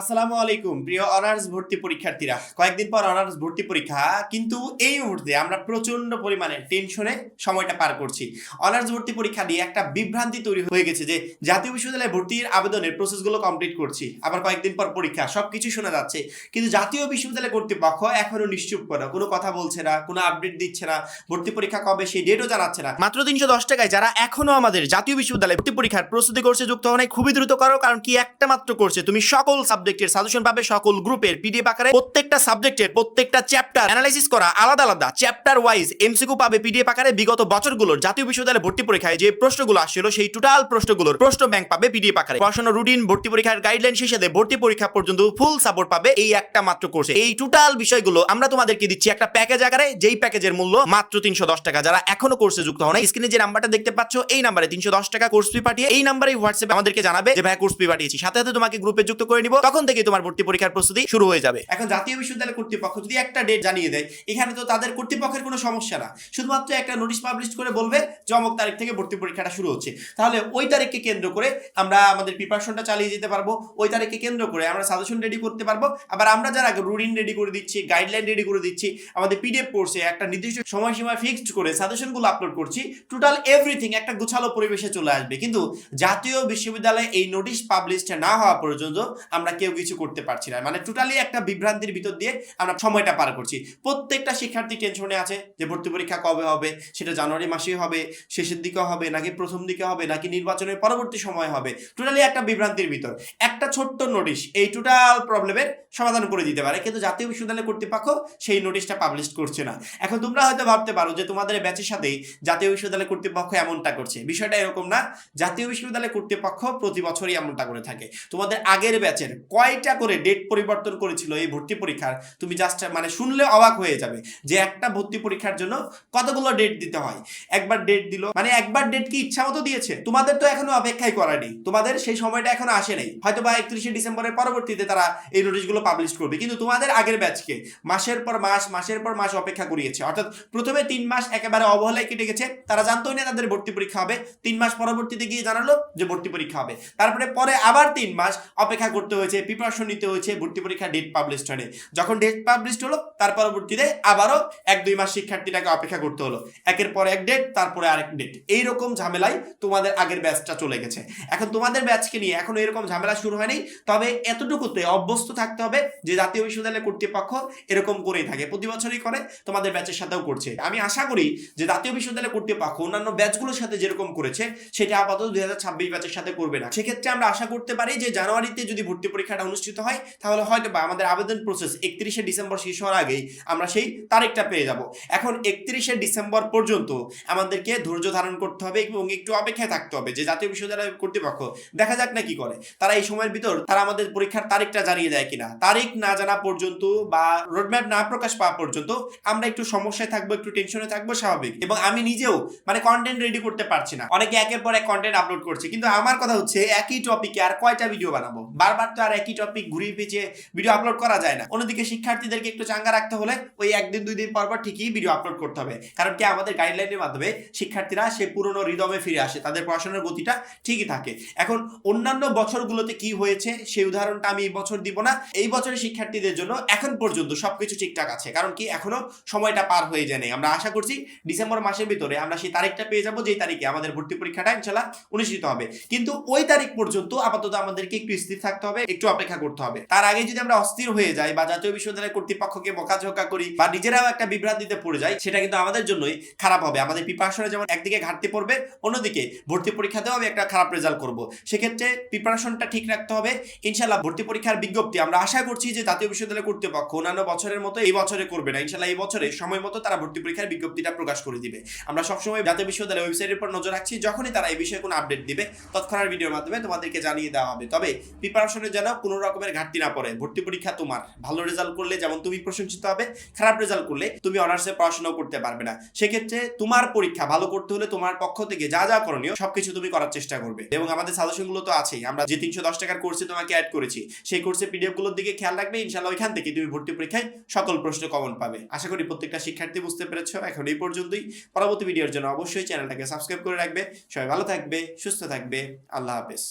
আসসালামু আলাইকুম, প্রিয় অনার্স ভর্তি পরীক্ষার্থীরা। কয়েকদিন পর অনার্স ভর্তি পরীক্ষা, কিন্তু এই মুহূর্তে আমরা প্রচণ্ড পরিমাণে টেনশনে সময়টা পার করছি। অনার্স ভর্তি পরীক্ষা নিয়ে একটা বিভ্রান্তি তৈরি হয়ে গেছে যে, জাতীয় বিশ্ববিদ্যালয়ে ভর্তির আবেদনের প্রসেসগুলো কমপ্লিট করছি। আবার কয়েকদিন পর পরীক্ষা, সবকিছু শোনা যাচ্ছে। কিন্তু জাতীয় বিশ্ববিদ্যালয় কর্তৃপক্ষ এখনও নিশ্চুপ করে, কোনো কথা বলছে না, কোনো আপডেট দিচ্ছে না, ভর্তি পরীক্ষা কবে, সেই ডেটও জানাচ্ছে না। মাত্র তিনশো দশ টাকায় যারা এখনও আমাদের জাতীয় বিশ্ববিদ্যালয়ে ভর্তি পরীক্ষার প্রস্তুতি করছে, যুক্ত হওয়া খুবই দ্রুত করো কারণ কি একটা মাত্র করছে, তুমি সকল সাবজেক্টের সাজেশন পাবে সকল গ্রুপের পিডিএফ আকারে। প্রত্যেকটা সাবজেক্টের প্রত্যেকটা চ্যাপ্টার অ্যানালাইসিস করা আলাদা আলাদা। চ্যাপ্টার ওয়াইজ এমসিকিউ পাবে পিডিএফ আকারে বিগত বছরগুলোর জাতীয় বিশ্ববিদ্যালয়ে ভর্তি পরীক্ষায় যে প্রশ্নগুলো আসছিল সেই টোটাল প্রশ্নগুলোর প্রশ্ন ব্যাংক পাবে পিডিএফ আকারে। পড়াশোনা রুটিন ভর্তি পরীক্ষার গাইডলাইন শেষে ভর্তি পরীক্ষা পর্যন্ত ফুল সাপোর্ট পাবে এই একটা মাত্র কোর্সে এই টোটাল বিষয়গুলো আমরা তোমাদেরকে দিচ্ছি একটা প্যাকেজ আকারে, যেই প্যাকেজের মূল্য মাত্র তিনশো দশ টাকা। যারা এখনও কোর্সে যুক্ত হন স্ক্রিনে যে নাম্বারটা দেখতে পাচ্ছ, এই নাম্বারে তিনশো দশ টাকা কোর্স ফি পাঠিয়ে এই নাম্বারে হোয়াটসঅ্যাপে আমাদেরকে জানাবে যে, ভাই কোর্স ফি পাঠিয়েছি। সাথে সাথে তোমাকে গ্রুপে যুক্ত করে নিব। তখন থেকে তোমার ভর্তি পরীক্ষার প্রস্তুতি শুরু হয়ে যাবে। এখন জাতীয় বিশ্ববিদ্যালয় কর্তৃপক্ষ যদি একটা ডেট জানিয়ে দেয়, এখানে তো তাদের কর্তৃপক্ষের কোনো সমস্যা না। শুধুমাত্র একটা নোটিশ পাবলিশ করে বলবে যে অমুক তারিখ থেকে ভর্তি পরীক্ষাটা শুরু হচ্ছে। তাহলে ওই তারিখকে কেন্দ্র করে আমরা আমাদের প্রিপারেশনটা চালিয়ে যেতে পারব। ওই তারিখকে কেন্দ্র করে আমরা সাজেশন রেডি করতে পারব। আবার আমরা যারা রুটিন রেডি করে দিচ্ছি গাইডলাইন রেডি করে দিচ্ছি, আমাদের পিডিএফ কোর্সে একটা নির্দিষ্ট সময়সীমা ফিক্সড করে সাজেশনগুলো আপলোড করছি টোটাল এভরিথিং একটা গোছালো পরিবেশে চলে আসবে। কিন্তু জাতীয় বিশ্ববিদ্যালয়ে এই নোটিশ পাবলিশ না হওয়া পর্যন্ত আমরা কেউ কিছু করতে পারছি না। মানে টোটালি একটা বিভ্রান্তির ভিতর দিয়ে আমরা সময়টা পার করছি। প্রত্যেকটা শিক্ষার্থী টেনশনে আছে যে ভর্তি পরীক্ষা কবে হবে, সেটা জানুয়ারি মাসেই হবে, শেষের দিকে হবে, নাকি প্রথম দিকে হবে, নাকি নির্বাচনের পরবর্তী সময় হবে। টোটালি একটা বিভ্রান্তির ভিতর। একটা ছোট্ট নোটিশ এই টোটাল প্রবলেমের সমাধান করে দিতে পারে। কিন্তু জাতীয় বিশ্ববিদ্যালয় কর্তৃপক্ষ সেই নোটিশটা পাবলিশ করছে না। এখন তোমরা হয়তো ভাবতে পারো যে তোমাদের ব্যাচের সাথেই জাতীয় বিশ্ববিদ্যালয় কর্তৃপক্ষ এমনটা করছে। বিষয়টা এরকম না। জাতীয় বিশ্ববিদ্যালয় কর্তৃপক্ষ প্রতি বছরই এমনটা করে থাকে। তোমাদের আগের ব্যাচের কয়টা করে ডেট পরিবর্তন করেছিল এই ভর্তি পরীক্ষার? তুমি জাস্ট মানে শুনলে অবাক হয়ে যাবে যে একটা ভর্তি পরীক্ষার জন্য কতগুলো ডেট দিতে হয়। একবার ডেট দিল মানে একবার ডেট কি ইচ্ছা মতো দিয়েছে? তোমাদের তো এখনও অপেক্ষাই করানি তোমাদের সেই সময়টা এখনও আসে নাই। হয়তো বা একত্রিশে ডিসেম্বরের পরবর্তীতে তারা এই নোটিশগুলো পাবলিশ করবে। কিন্তু তোমাদের আগের ব্যাচকে মাসের পর মাস, মাসের পর মাস অপেক্ষা করিয়েছে। অর্থাৎ প্রথমে তিন মাস একেবারে অবহেলায় কেটে গেছে। তারা জানতোই না তাদের ভর্তি পরীক্ষা হবে। তিন মাস পরবর্তীতে গিয়ে জানালো যে ভর্তি পরীক্ষা হবে। তারপরে পরে আবার তিন মাস অপেক্ষা করতে হয়েছে। প্রিপারেশন নিতে হয়েছে, ভর্তি পরীক্ষা ডেট পাবলিশ হয়নি। যখন ডেট পাবলিশ হলো, তার পরবর্তীতে আবারও এক দুই মাস শিক্ষার্থীটাকে অপেক্ষা করতে হলো। একের পর এক ডেট তারপরে আরেক ডেট এইরকম ঝামেলায় তোমাদের আগের ব্যাচটা চলে গেছে। এখন তোমাদের ব্যাচকে নিয়ে এখন এরকম ঝামেলা শুরু হয়নি, তবে এতটুকুতে অভ্যস্ত থাকতে হবে যে জাতীয় বিশ্ববিদ্যালয় কর্তৃপক্ষ এরকম করেই থাকে, প্রতি বছরই করে, তোমাদের ব্যাচের সাথেও করছে। আমি আশা করি যে জাতীয় বিশ্ববিদ্যালয় কর্তৃপক্ষ অন্যান্য ব্যাচগুলোর সাথে যেরকম করেছে, সেটা আপাতত দুই হাজার ছাব্বিশ ব্যাচের সাথে করবে না। সেক্ষেত্রে আমরা আশা করতে পারি যে জানুয়ারিতে যদি ভর্তি পরীক্ষাটা অনুষ্ঠিত হয়, তাহলে হয়তো বা আমাদের আবেদন প্রসেস একত্রিশে ডিসেম্বর শেষ হওয়ার আগেই আমরা সেই তারিখটা পেয়ে যাব। এখন একত্রিশে ডিসেম্বর পর্যন্ত আমাদেরকে ধৈর্য ধারণ করতে হবে এবং একটু অপেক্ষায় থাকতে হবে যে জাতীয় বিশ্ববিদ্যালয় কর্তৃপক্ষ দেখা যাক না কি করে। তারা এই সময়ের ভিতর তারা আমাদের পরীক্ষার তারিখটা জানিয়ে দেয় কিনা। তারিখ না জানা পর্যন্ত বা রোডম্যাপ না প্রকাশ পাওয়া পর্যন্ত আমরা একটু সমস্যায় থাকব, একটু টেনশনে থাকব স্বাভাবিক। এবং আমি নিজেও মানে কন্টেন্ট রেডি করতে পারছি না। অনেকে একের পর এক কন্টেন্ট আপলোড করছে। কিন্তু আমার কথা হচ্ছে একই টপিকে আর কয়টা ভিডিও বানাবো? বারবার তো আর একই টপিক ঘুরিয়ে পেঁচিয়ে ভিডিও আপলোড করা যায় না। অন্যদিকে শিক্ষার্থীদেরকে একটু চাঙ্গা রাখতে হলে ওই একদিন, দুই দিন পর পর ঠিকই ভিডিও আপলোড করতে হবে। কারণ কি আমাদের গাইডলাইনের মাধ্যমে শিক্ষার্থীরা সে পুরনো রিদমে ফিরে আসে, তাদের পড়াশোনার গতিটা ঠিকই থাকে। এখন অন্যান্য বছরগুলোতে কি হয়েছে সেই উদাহরণটা আমি এই বছর দিব না। এই বছরের শিক্ষার্থীদের জন্য এখন পর্যন্ত সবকিছু ঠিকঠাক আছে। কারণ কি এখনও সময়টা পার হয়ে যায় নাই। আমরা আশা করছি ডিসেম্বর মাসের ভিতরে আমরা সেই তারিখটা পেয়ে যাব, যেই তারিখে আমাদের ভর্তি পরীক্ষাটা ইনশাল্লাহ অনুষ্ঠিত হবে। কিন্তু ওই তারিখ পর্যন্ত আপাতত আমাদেরকে একটু স্থির থাকতে হবে একটু অপেক্ষা করতে হবে। তার আগে যদি আমরা অস্থির হয়ে যাই বা জাতীয় বিশ্ববিদ্যালয় কর্তৃপক্ষকে বকাঝকা করি বা নিজেরাও একটা বিভ্রান্তিতে পড়ে যাই, সেটা কিন্তু আমাদের জন্যই খারাপ হবে। আমাদের প্রিপারেশনে যেমন একদিকে ঘাটতি পড়বে, অন্যদিকে ভর্তি পরীক্ষাতেও আমি একটা খারাপ রেজাল্ট করব। সেক্ষেত্রে প্রিপারেশনটা ঠিক রাখতে হবে। ইনশাল্লাহ ভর্তি পরীক্ষার বিজ্ঞপ্তি, আমরা আশা করছি যে জাতীয় বিশ্ববিদ্যালয় কর্তৃপক্ষ অন্যান্য বছরের মতো এই বছরে করবে না। ইনশাল্লাহ এই বছরে সময় মতো তারা ভর্তি পরীক্ষার বিজ্ঞপ্তিটা প্রকাশ করে দিবে। আমরা সবসময় জাতীয় বিশ্ববিদ্যালয় ওয়েবসাইটের উপর নজর রাখছি। যখনই তারা এই বিষয়ে কোনো আপডেট দিবে, তৎক্ষণাৎ ভিডিওর মাধ্যমে তোমাদেরকে জানিয়ে দেওয়া হবে। তবে প্রিপারেশনের যেন কোনো রকমের ঘাটতি না পড়ে। ভর্তি পরীক্ষা তোমার। ভালো রেজাল্ট করলে যেমন তুমি প্রশংসিত হবে, খারাপ রেজাল্ট করলে তুমি অনার্সে পড়াশোনাও করতে পারবে না। সেক্ষেত্রে তোমার পরীক্ষা ভালো করতে হলে তোমার পক্ষ থেকে যা যা করণীয় সবকিছু তুমি করার চেষ্টা করবে। এবং আমাদের সাজেশনগুলো তো আছেই। আমরা যে তিনশো দশ টাকার কোর্সে তোমাকে অ্যাড করেছি, সেই কোর্সে পিডিএফগুলোর দিকে খেয়াল রাখবে। ইনশাল্লাহ ওইখান থেকে তুমি ভর্তি পরীক্ষায় সকল প্রশ্ন কমন পাবে। আশা করি প্রত্যেকটা শিক্ষার্থী বুঝতে পেরেছ। এখন এই পর্যন্তই। পরবর্তী ভিডিওর জন্য অবশ্যই চ্যানেলটাকে সাবস্ক্রাইব করে রাখবে। সবাই ভালো থাকবে, সুস্থ থাকবে। আল্লাহ হাফেজ।